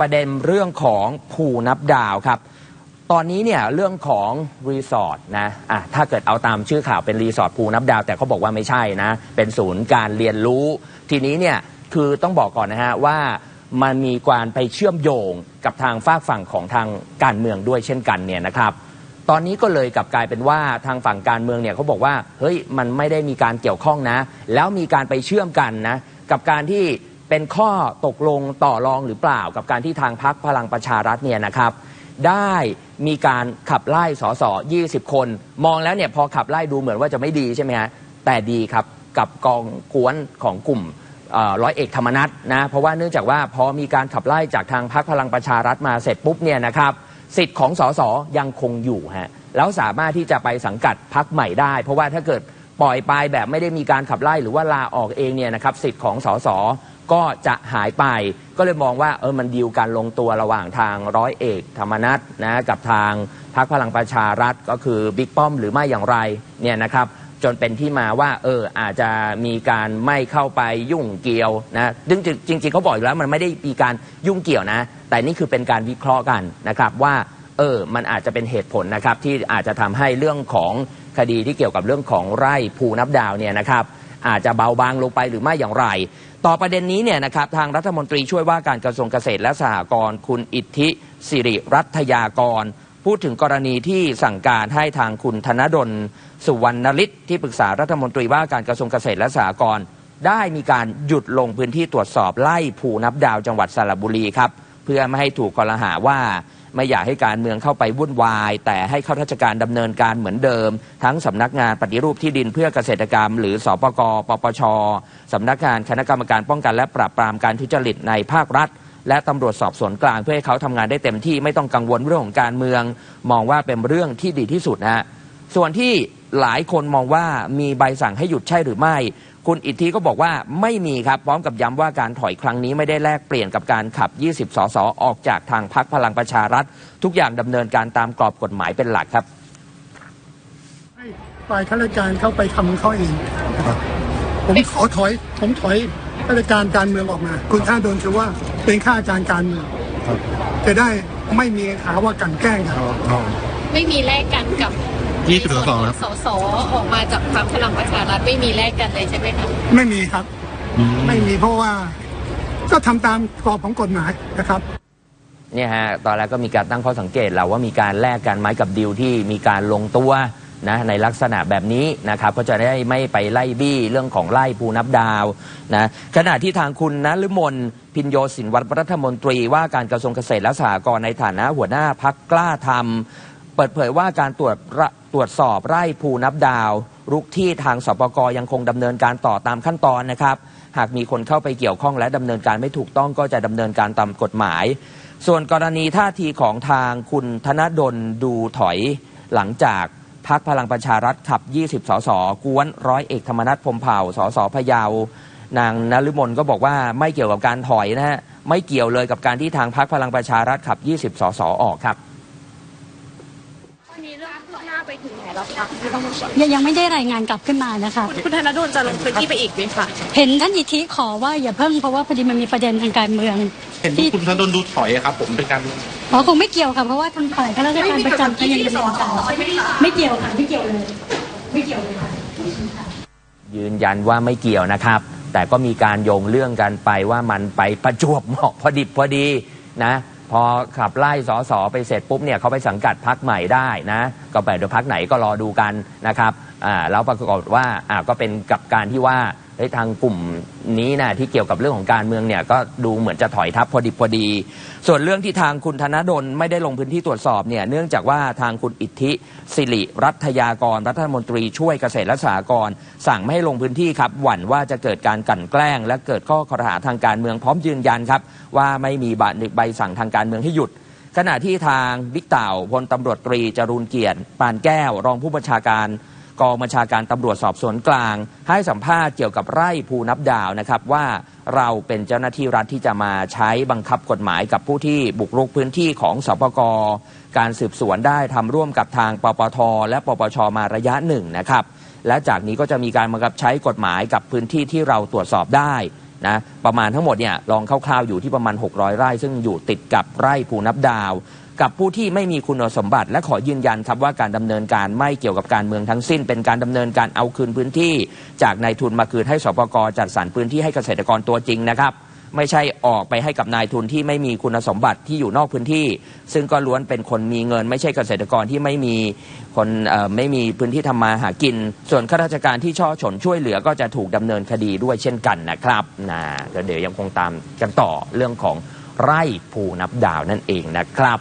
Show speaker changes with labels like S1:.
S1: ประเด็นเรื่องของภูนับดาวครับ ตอนนี้เนี่ยเรื่องของรีสอร์ทนะอะถ้าเกิดเอาตามชื่อข่าวเป็นรีสอร์ทภูนับดาว แต่เขาบอกว่าไม่ใช่นะ เป็นศูนย์การเรียนรู้ ทีนี้เนี่ยคือต้องบอกก่อนนะฮะว่ามันมีการไปเชื่อมโยงกับทางฝากฝั่งของทางการเมืองด้วยเช่นกันเนี่ยนะครับตอนนี้ก็เลยกลับกลายเป็นว่าทางฝั่งการเมืองเนี่ยเขาบอกว่าเฮ้ยมันไม่ได้มีการเกี่ยวข้องนะ แล้วมีการไปเชื่อมกันนะกับการที่ เป็นข้อตกลงต่อรองหรือเปล่า กับการที่ทางพักพลังประชารัฐเนี่ยนะครับได้มีการขับไล่สส20 คน มองแล้วเนี่ยพอขับไล่ดูเหมือนว่าจะไม่ดีใช่ไหมฮะแต่ดีครับกับกองกวนของกลุ่มร้อยเอกธรรมนัฐนะเพราะว่าเนื่องจากว่าพอมีการขับไล่จากทางพักพลังประชารัฐมาเสร็จปุ๊บเนี่ยนะครับสิทธิ์ของสสยังคงอยู่ฮะแล้วสามารถที่จะไปสังกัดพักใหม่ได้ เพราะว่าถ้าเกิด ปล่อยไปแบบไม่ได้มีการขับไล่หรือว่าลาออกเองเนี่ยนะครับสิทธิ์ของสสก็จะหายไป ก็เลยมองว่าเออมันดีลการลงตัวระหว่างทางร้อยเอก ธรรมนัฐนะกับทางพักพลังประชารัฐก็คือบิ๊กป้อมหรือไม่อย่างไรเนี่ยนะครับจนเป็นที่มาว่าเอออาจจะมีการไม่เข้าไปยุ่งเกี่ยวนะซึ่งจริงจริงๆเขาบอกอยู่แล้วมันไม่ได้มีการยุ่งเกี่ยวนะ แต่นี่คือเป็นการวิเคราะห์กันนะครับว่า เออ มันอาจจะเป็นเหตุผลนะครับที่อาจจะทำให้เรื่องของคดีที่เกี่ยวกับเรื่องของไร่ภูนับดาวเนี่ยนะครับ อาจจะเบาบางลงไปหรือไม่อย่างไร ต่อประเด็นนี้เนี่ยนะครับทางรัฐมนตรีช่วยว่าการกระทรวงเกษตรและสหกรณ์คุณอิทธิสิริรัตยากร พูดถึงกรณีที่สั่งการให้ทางคุณธนดลสุวรรณฤทธิ์ที่ปรึกษารัฐมนตรีว่าการกระทรวงเกษตรและสหกรณ์ได้มีการหยุดลงพื้นที่ตรวจสอบไล่ภูนับดาวจังหวัดสระบุรีครับเพื่อไม่ให้ถูกกล่าวหาว่า ไม่อยากให้การเมืองเข้าไปวุ่นวาย แต่ให้ข้าราชการดำเนินการเหมือนเดิม ทั้งสำนักงานปฏิรูปที่ดินเพื่อเกษตรกรรม หรือสปกปปชสำนักงานคณะกรรมการป้องกันและปราบปรามการทุจริตในภาครัฐและตำรวจสอบสวนกลางเพื่อให้เขาทำงานได้เต็มที่ไม่ต้องกังวลเรื่องของการเมือง มองว่าเป็นเรื่องที่ดีที่สุดนะฮะส่วนที่ หลายคนมองว่ามีใบสั่งให้หยุดใช่หรือไม่ คุณอิทธิก็บอกว่าไม่มีครับ พร้อมกับย้ำว่าการถอยครั้งนี้ไม่ได้แลกเปลี่ยนกับการขับ 20 สสออกจากทางพักพลังประชารัฐ ทุกอย่างดำเนินการตามกรอบกฎหมายเป็นหลักครับ
S2: ให้ฝ่ายข้าราชการเข้าไปทำของเขาเองนะครับผมขอถอย ผมถอยข้าราชการการเมืองออกมา คุณท่าโดนถือว่าเป็นข้าราชการการเมืองจะได้ไม่มีหาว่ากลันแกล้งกัน
S3: ไม่มีแลกกันกับ
S4: ยี่สิบสองครับ
S3: สสออกมาจากพรรคพลังประชารัฐไม่มีแลกกันเลยใช่ไหมคะ
S2: ไม่มีครับ ไม่มีเพราะว่าก็ทำตามกรอบของกฎหมายนะครับ
S1: เนี่ยฮะตอนแรกก็มีการตั้งข้อสังเกตแล้วว่ามีการแลกกันไหมกับดีลที่มีการลงตัวนะในลักษณะแบบนี้นะครับก็จะได้ไม่ไปไล่บี้เรื่องของไล่ภูนับดาวนะขณะที่ทางคุณนฤมลพินโยสินวัตรรัฐมนตรีว่าการกระทรวงเกษตรและสหกรณ์ในฐานะหัวหน้าพักกล้าทำเปิดเผยว่าการตรวจตรวจสอบไร่ภูนับดาว รุกที่ทางสปกยังคงดำเนินการต่อตามขั้นตอนนะครับ หากมีคนเข้าไปเกี่ยวข้องและดำเนินการไม่ถูกต้องก็จะดำเนินการตามกฎหมาย ส่วนกรณีท่าทีของทางคุณธนดลดูถอยหลังจากพักพลังประชารัฐขับ 20 สส กวนร้อยเอกธรรมนัฐพมเผ่า สสพะเยา นางนฤมลก็บอกว่าไม่เกี่ยวกับการถอยนะฮะ ไม่เกี่ยวเลยกับการที่ทางพักพลังประชารัฐขับ 20 สส ออกครับ
S3: วันนี้เรื่องคืบหน้าไปถึงไหนแล้วคะที่ต้อง
S5: ยังยังไม่ได้รายงานกลับขึ้นมานะคะ
S3: คุณธนดลจะลงพื้นที่ไปอีกไหมคะ
S5: เห็นท่านอิทธิขอว่าอย่าเพิ่งเพราะว่าพอดีมันมีประเด็นทางการเมือง
S4: เห็น
S5: ที่
S4: คุณธนดลดูถอยอะครับ ผมเป็นการ
S5: อ๋อคงไม่เกี่ยวค่ะเพราะว่าทางฝ่ายข้าราชการประจำก็ยังดำเนินการไม่เกี่ยวค่ะไม่เกี่ยวเลยไม่เกี่ยวเลยค่ะ
S1: ยืนยันว่าไม่เกี่ยวนะครับ แต่ก็มีการโยงเรื่องกันไปว่ามันไปประจวบเหมาะพอดิบพอดีนะ พอขับไล่สอสอไปเสร็จปุ๊บเนี่ยเขาไปสังกัดพักใหม่ได้นะก็ไปเดี๋ยวพักไหนก็รอดูกันนะครับอ่าแล้วปรากฏว่าอ่าก็เป็นกับการที่ว่าเฮ้ยทางกลุ่มนี้นะที่เกี่ยวกับเรื่องของการเมืองเนี่ยก็ดูเหมือนจะถอยทับพอดิบพอดี ส่วนเรื่องที่ทางคุณธนดลไม่ได้ลงพื้นที่ตรวจสอบเนี่ยเนื่องจากว่าทางคุณอิทธิสิริรัฐยากร รัฐมนตรีช่วยเกษตรและสหกรณ์สั่งไม่ให้ลงพื้นที่ครับ หวั่นว่าจะเกิดการกลั่นแกล้ง และเกิดข้อคอรหาทางการเมืองพร้อมยืนยันครับ ว่าไม่มีบัตรใบสั่งทางการเมืองให้หยุดขณะที่ทางบิ๊กเต่าพลตำรวจตรีจรูนเกียรติปานแก้ว รองผู้บัญชาการ กองบัญชาการตำรวจสอบสวนกลาง ให้สัมภาษณ์เกี่ยวกับไร่ภูนับดาวนะครับว่าเราเป็นเจ้าหน้าที่รัฐที่จะมาใช้บังคับกฎหมายกับผู้ที่บุกรุกพื้นที่ของสปกการสืบสวนได้ทำร่วมกับทางปปท และปปชมาระยะหนึ่งนะครับและจากนี้ก็จะมีการบังคับใช้กฎหมายกับพื้นที่ที่เราตรวจสอบได้ นะประมาณทั้งหมดเนี่ยลองคร่าวๆอยู่ที่ประมาณ 600 ไร่ ซึ่งอยู่ติดกับไร่ภูนับดาว กับผู้ที่ไม่มีคุณสมบัติ และขอยืนยันครับว่าการดำเนินการไม่เกี่ยวกับการเมืองทั้งสิ้น เป็นการดำเนินการเอาคืนพื้นที่ จากนายทุนมาคืนให้สปกจัดสรรพื้นที่ให้เกษตรกรตัวจริงนะครับ ไม่ใช่ออกไปให้กับนายทุนที่ไม่มีคุณสมบัติที่อยู่นอกพื้นที่ ซึ่งก็ล้วนเป็นคนมีเงิน ไม่ใช่เกษตรกรที่ไม่มีคนไม่มีพื้นที่ทำมาหากิน ส่วนข้าราชการที่ช่อฉนช่วยเหลือก็จะถูกดำเนินคดีด้วยเช่นกันนะครับนะเดี๋ยวยังคงตามกันต่อเรื่องของไร่ภูนับดาวนั่นเองนะครับ